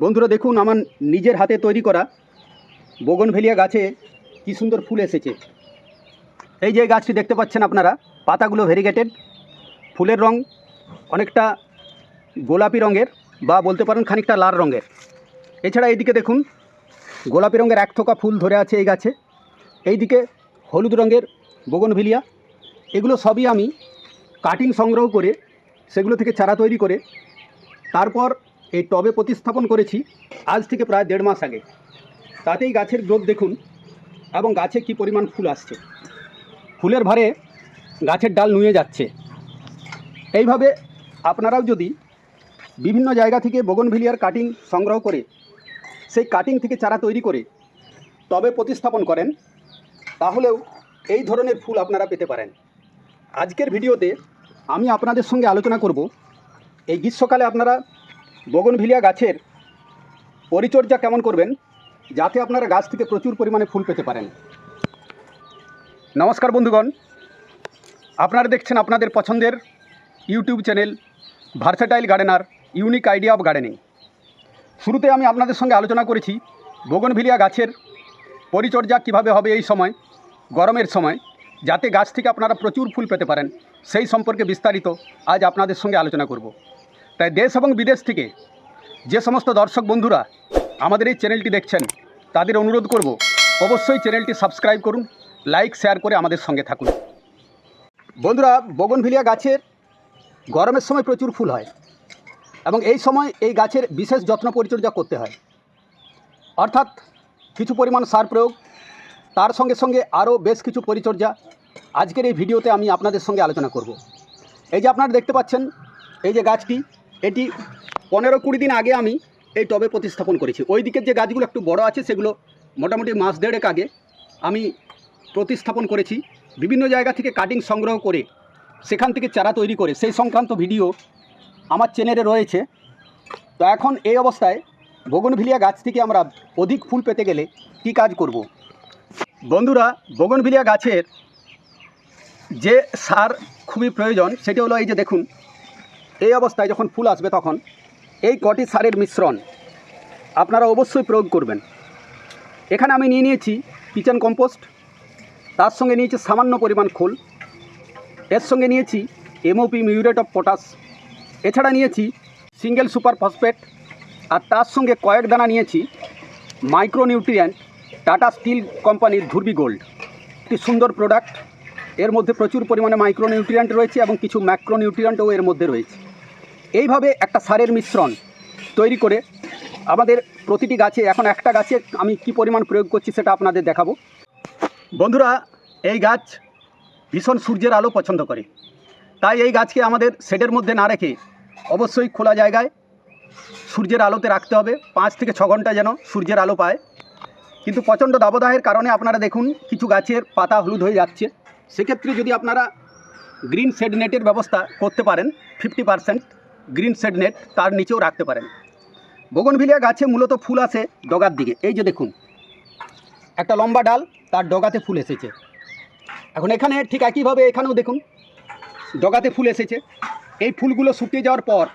বন্ধুরা দেখুন আমার নিজের হাতে তৈরি করা বগনভেলিয়া গাছে কি সুন্দর ফুল এসেছে। এই যে গাছটি দেখতে পাচ্ছেন আপনারা, পাতাগুলো ভেরিগেটেড ফুলের রং অনেকটা গোলাপি রঙের বা বলতে পারেন খানিকটা লাল রঙের। এছাড়া এইদিকে দেখুন, গোলাপি রঙের এক থোকা ফুল ধরে আছে এই গাছে। এইদিকে হলুদ রঙের বগনভিলিয়া, এগুলো সবই আমি কাটিং সংগ্রহ করে সেগুলো থেকে চারা তৈরি করে, তারপর এই টবে প্রতিস্থাপন করেছি আজ থেকে প্রায় দেড় মাস আগে। তাতেই গাছের গ্রোথ দেখুন এবং গাছে কি পরিমাণ ফুল আসছে। ফুলের ভারে গাছের ডাল নুয়ে যাচ্ছে। এইভাবে আপনারাও যদি বিভিন্ন জায়গা থেকে বগনভিলিয়ার কাটিং সংগ্রহ করে, সেই কাটিং থেকে চারা তৈরি করে তবে প্রতিস্থাপন করেন, তাহলেও এই ধরনের ফুল আপনারা পেতে পারেন। আজকের ভিডিওতে আমি আপনাদের সঙ্গে আলোচনা করব, এই গ্রীষ্মকালে আপনারা বগনভিলিয়া গাছের পরিচর্যা কেমন করবেন? যাতে আপনারা গাছ থেকে প্রচুর পরিমাণে ফুল পেতে পারেন। নমস্কার বন্ধুগণ। আপনারা দেখছেন আপনাদের পছন্দের YouTube channel versatile gardener unique idea of gardening. শুরুতে আমি আপনাদের সঙ্গে আলোচনা করেছি বগনভিলিয়া গাছের পরিচর্যা কীভাবে হবে এই সময়, গরমের সময়, যাতে গাছ থেকে আপনারা প্রচুর ফুল পেতে পারেন। সেই সম্পর্কে বিস্তারিত আজ আপনাদের সঙ্গে আলোচনা করব। তাই দেশ এবং বিদেশ থেকে যে সমস্ত দর্শক বন্ধুরা আমাদের এই চ্যানেলটি দেখছেন, তাদের অনুরোধ করব অবশ্যই চ্যানেলটি সাবস্ক্রাইব করুন লাইক শেয়ার করে আমাদের সঙ্গে থাকুন। বন্ধুরা, বগনভিলিয়া গাছের গরমের সময় প্রচুর ফুল হয় এবং এই সময় এই গাছের বিশেষ যত্ন পরিচর্যা করতে হয়। অর্থাৎ কিছু পরিমাণ সার প্রয়োগ, তার সঙ্গে সঙ্গে আরও বেশ কিছু পরিচর্যা আজকের এই ভিডিওতে আমি আপনাদের সঙ্গে আলোচনা করব। এই যে আপনারা দেখতে পাচ্ছেন, এই যে গাছটি এটি পনেরো কুড়ি দিন আগে আমি এই টবে প্রতিস্থাপন করেছি। ওই দিকের যে গাছগুলো একটু বড় আছে, সেগুলো মোটামুটি মাস দেড়েক আগে আমি প্রতিস্থাপন করেছি। বিভিন্ন জায়গা থেকে কাটিং সংগ্রহ করে সেখান থেকে চারা তৈরি করে। সেই সংক্রান্ত ভিডিও আমার চ্যানেলে রয়েছে। তো এখন এই অবস্থায় বগনভিলিয়া গাছ থেকে আমরা অধিক ফুল পেতে গেলে কী কাজ করব। বন্ধুরা, বগনভিলিয়া গাছের যে সার খুবই প্রয়োজন, সেটি হলো এই যে দেখুন এই অবস্থায় যখন ফুল আসবে তখন এই কটি সারের মিশ্রণ আপনারা অবশ্যই প্রয়োগ করবেন। এখানে আমি নিয়ে নিয়েছি কিচেন কম্পোস্ট তার সঙ্গে নিয়েছি সামান্য পরিমাণ খোল, এর সঙ্গে নিয়েছি এমওপি মিউরেট অফ পটাশ এছাড়া নিয়েছি সিঙ্গেল সুপার ফসফেট আর তার সঙ্গে কয়েক দানা নিয়েছি মাইক্রোনিউট্রিয়েন্ট টাটা স্টিল কোম্পানির ধুরবি গোল্ড একটি সুন্দর প্রোডাক্টের মধ্যে প্রচুর পরিমাণে মাইক্রোনিউট্রিয়েন্ট রয়েছে এবং কিছু ম্যাক্রোনিউট্রিয়েন্টও এর মধ্যে রয়েছে। এইভাবে একটা সারের মিশ্রণ তৈরি করে আমাদের প্রতিটি গাছে, এখন একটা গাছে আমি কি পরিমাণ প্রয়োগ করছি সেটা আপনাদের দেখাবো। বন্ধুরা, এই গাছ ভীষণ সূর্যের আলো পছন্দ করে। তাই এই গাছকে আমাদের শেডের মধ্যে না রেখে অবশ্যই খোলা জায়গায় সূর্যের আলোতে রাখতে হবে। পাঁচ থেকে ছ ঘণ্টা যেন সূর্যের আলো পায়। কিন্তু প্রচণ্ড দাবদাহের কারণে আপনারা দেখুন, কিছু গাছের পাতা হলুদ হয়ে যাচ্ছে। সেক্ষেত্রে যদি আপনারা গ্রিন শেড নেটের ব্যবস্থা করতে পারেন, fifty percent. Green shade net তার নিচেও রাখতে পারেন। বগনভিলিয়া গাছে মূলত ফুল আসে ডগার দিকে। এই যে দেখুন, একটা লম্বা ডাল তার ডগাতে ফুল এসেছে। এখন এখানে ঠিক একইভাবে এখানেও দেখুন, ডগাতে ফুল এসেছে। এই ফুলগুলো শুকিয়ে যাওয়ার পর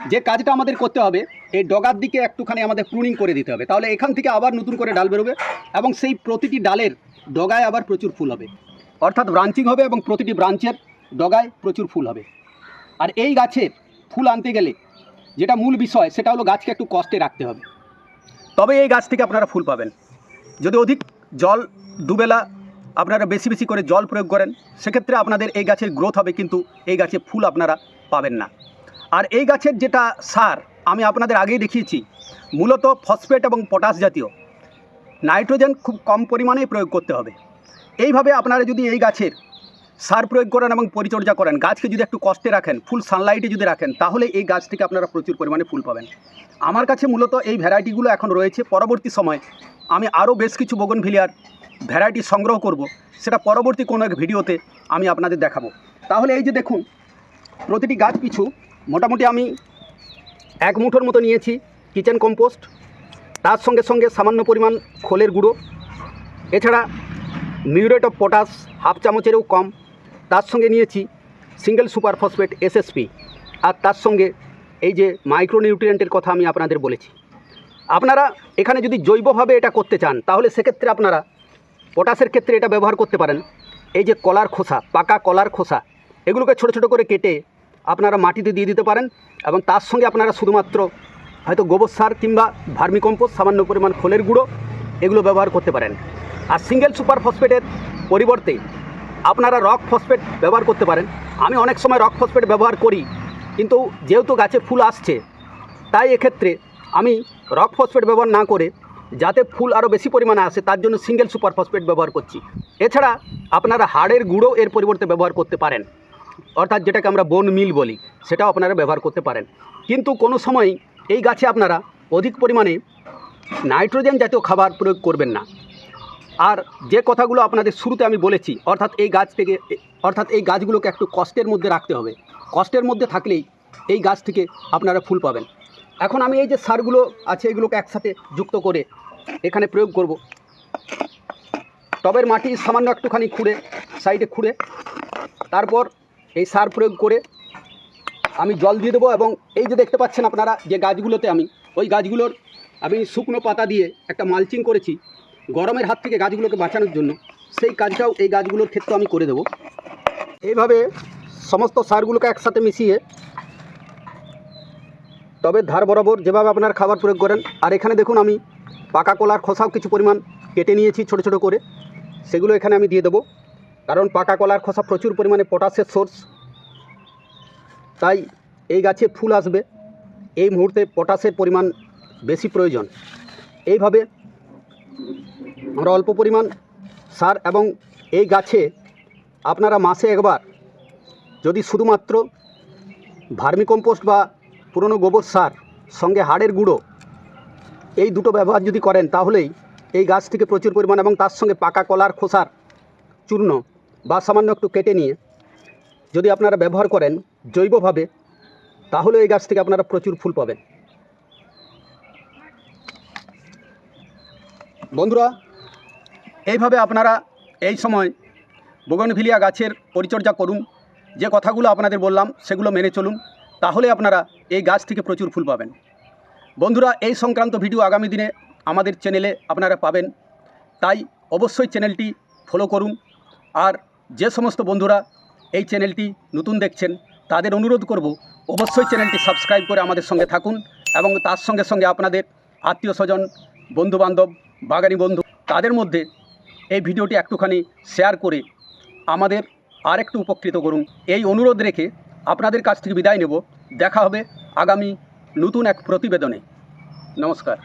যে কাজটা আমাদের করতে হবে, এই ডগার দিকে একটুখানি আমাদের প্রুনিং করে দিতে হবে। তাহলে এখান থেকে আবার নতুন করে ডাল বেরোবে এবং সেই প্রতিটি ডালের ডগায় আবার প্রচুর ফুল হবে। অর্থাৎ ব্রাঞ্চিং হবে এবং প্রতিটি ব্রাঞ্চের ডগায় প্রচুর ফুল হবে। আর এই গাছের ফুল আনতে গেলে যেটা মূল বিষয়, সেটা হলো গাছকে একটু কষ্টে রাখতে হবে। তবে এই গাছ থেকে আপনারা ফুল পাবেন। যদি অধিক জল দুবেলা আপনারা বেশি বেশি করে জল প্রয়োগ করেন, সেক্ষেত্রে আপনাদের এই গাছের গ্রোথ হবে, কিন্তু এই গাছে ফুল আপনারা পাবেন না। আর এই গাছের যেটা সার, আমি আপনাদের আগেই দেখিয়েছি, মূলত ফসফেট এবং পটাশ জাতীয়। নাইট্রোজেন খুব কম পরিমাণেই প্রয়োগ করতে হবে। এইভাবে আপনারা যদি এই গাছের সার প্রয়োগ করেন এবং পরিচর্যা করেন। গাছকে যদি একটু কষ্টে রাখেন, ফুল সানলাইটে যদি রাখেন, তাহলে এই গাছ থেকে আপনারা প্রচুর পরিমাণে ফুল পাবেন। আমার কাছে মূলত এই ভ্যারাইটিগুলো এখন রয়েছে। পরবর্তী সময় আমি আরও বেশ কিছু বগনভিলিয়ার ভ্যারাইটি সংগ্রহ করব। সেটা পরবর্তী কোনো এক ভিডিওতে আমি আপনাদের দেখাবো। তাহলে এই যে দেখুন, প্রতিটি গাছ পিছু মোটামুটি আমি এক মুঠোর মতো নিয়েছি কিচেন কম্পোস্ট। তার সঙ্গে সঙ্গে সামান্য পরিমাণ খোলের গুঁড়ো। এছাড়া মিউরেট অফ পটাশ হাফ চামচেরও কম। তার সঙ্গে নিয়েছি সিঙ্গেল সুপার ফসফেট এসএসপি আর তার সঙ্গে এই যে মাইক্রোনিউট্রিয়েন্টের কথা আমি আপনাদের বলেছি। আপনারা এখানে যদি জৈবভাবে এটা করতে চান, তাহলে সেক্ষেত্রে আপনারা পটাশের ক্ষেত্রে এটা ব্যবহার করতে পারেন। এই যে কলার খোসা, পাকা কলার খোসা, এগুলোকে ছোট ছোট করে কেটে আপনারা মাটিতে দিয়ে দিতে পারেন এবং তার সঙ্গে আপনারা শুধুমাত্র হয়তো গোবর সার কিংবা ভার্মিকম্পোস্ট, সামান্য পরিমাণ খোলের গুঁড়ো এগুলো ব্যবহার করতে পারেন। আর সিঙ্গেল সুপার ফসফেটের পরিবর্তে আপনারা রক ফসফেট ব্যবহার করতে পারেন। আমি অনেক সময় রক ফসফেট ব্যবহার করি, কিন্তু যেহেতু গাছে ফুল আসছে, তাই এক্ষেত্রে আমি রক ফসফেট ব্যবহার না করে যাতে ফুল আরও বেশি পরিমাণে আসে, তার জন্য সিঙ্গেল সুপার ফসফেট ব্যবহার করছি। এছাড়া আপনারা হাড়ের গুঁড়ো এর পরিবর্তে ব্যবহার করতে পারেন। অর্থাৎ যেটাকে আমরা বন মিল বলি, সেটাও আপনারা ব্যবহার করতে পারেন। কিন্তু কোনো সময় এই গাছে আপনারা অধিক পরিমাণে নাইট্রোজেন জাতীয় খাবার প্রয়োগ করবেন না। আর যে কথাগুলো আপনাদের শুরুতে আমি বলেছি, অর্থাৎ এই গাছ থেকে, অর্থাৎ এই গাছগুলোকে একটু কষ্টের মধ্যে রাখতে হবে। কষ্টের মধ্যে থাকলেই এই গাছ থেকে আপনারা ফুল পাবেন। এখন আমি এই যে সারগুলো আছে, এগুলোকে একসাথে যুক্ত করে এখানে প্রয়োগ করব। টবের মাটি সামান্য একটুখানি খুঁড়ে, সাইডে খুঁড়ে, তারপর এই সার প্রয়োগ করে আমি জল দিয়ে দেবো এবং এই যে দেখতে পাচ্ছেন আপনারা যে গাছগুলোতে আমি, ওই গাছগুলোর আমি শুকনো পাতা দিয়ে একটা মালচিং করেছি। গরমের হাত থেকে গাছগুলোকে বাঁচানোর জন্য সেই কাজটাও এই গাছগুলোর ক্ষেত্রে আমি করে দেব। এইভাবে সমস্ত সারগুলোকে একসাথে মিশিয়ে তবে ধার বরাবর যেভাবে আপনার খাবার প্রয়োগ করেন, আর এখানে দেখুন আমি পাকা কলার খোসাও কিছু পরিমাণ কেটে নিয়েছি ছোট ছোট করে। সেগুলো এখানে আমি দিয়ে দেবো। কারণ পাকা কলার খোসা প্রচুর পরিমাণে পটাশের সোর্স। তাই এই গাছে ফুল আসবে। এই মুহূর্তে পটাশের পরিমাণ বেশি প্রয়োজন। এইভাবে আমরা অল্প পরিমাণ সার এবং এই গাছে আপনারা মাসে একবার যদি শুধুমাত্র ভার্মিকম্পোস্ট বা পুরনো গোবর সার সঙ্গে হাড়ের গুঁড়ো এই দুটো ব্যবহার যদি করেন, তাহলেই এই গাছ থেকে প্রচুর পরিমাণ এবং তার সঙ্গে পাকা কলার খোসার চূর্ণ বা সামান্য একটু কেটে নিয়ে যদি আপনারা ব্যবহার করেন জৈবভাবে, তাহলে এই গাছ থেকে আপনারা প্রচুর ফুল পাবেন। বন্ধুরা, এইভাবে আপনারা এই সময় বোগনভিলিয়া গাছের পরিচর্যা করুন। যে কথাগুলো আপনাদের বললাম, সেগুলো মেনে চলুন। তাহলে আপনারা এই গাছ থেকে প্রচুর ফুল পাবেন। বন্ধুরা, এই সংক্রান্ত ভিডিও আগামী দিনে আমাদের চ্যানেলে আপনারা পাবেন। তাই অবশ্যই চ্যানেলটি ফলো করুন। আর যে সমস্ত বন্ধুরা এই চ্যানেলটি নতুন দেখছেন, তাদের অনুরোধ করব, অবশ্যই চ্যানেলটি সাবস্ক্রাইব করে আমাদের সঙ্গে থাকুন। এবং তার সঙ্গে সঙ্গে আপনাদের আত্মীয় স্বজন, বন্ধুবান্ধব বাগানি বন্ধু, তাদের মধ্যে এই ভিডিওটি একটুখানি শেয়ার করে আমাদের আর একটু উপকৃত করুন। এই অনুরোধ রেখে আপনাদের কাছ থেকে বিদায় নেব। দেখা হবে আগামী নতুন এক প্রতিবেদনে। নমস্কার।